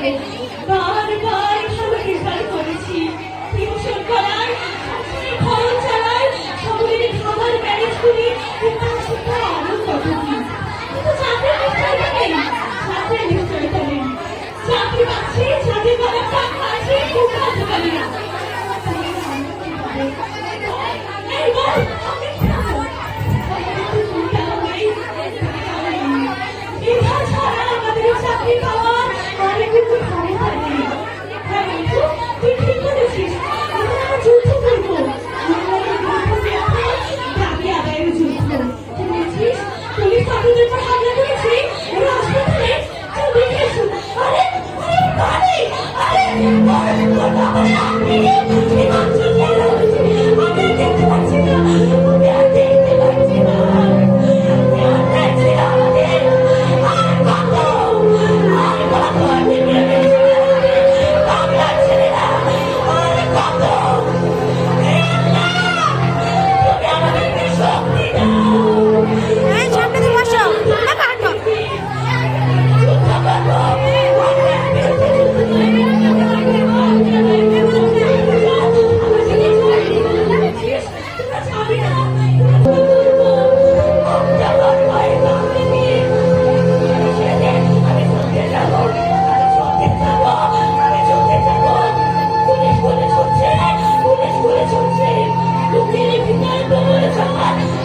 তোমাকে বারবার খাবার করেছি। টিউশন করার সংসারের খরচ চালার সকলের খাবার ম্যানেজ করি তার শিক্ষা আরও কত কি কিন্তু চাকরি নিশ্চয়তা নেই চাকরি নিশ্চয়তা নেই চাকরি পাচ্ছি চাকরি করার টাকা আছে কিন্তু কাজ করি না। What is going on?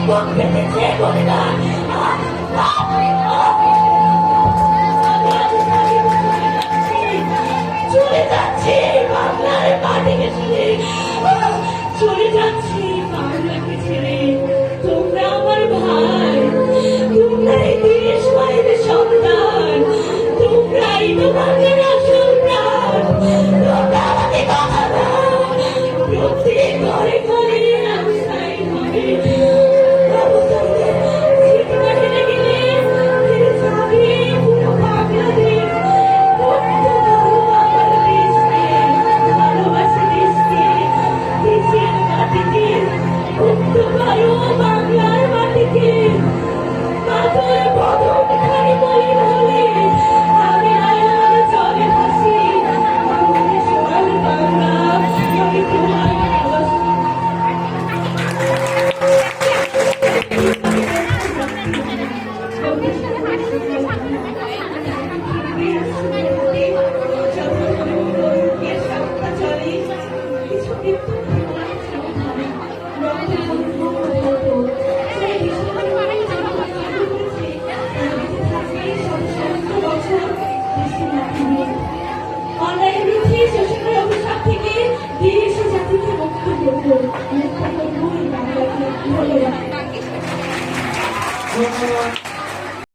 What can we? What I? চলে যাচ্ছে বাংলার বাড়ি চলে যাচ্ছে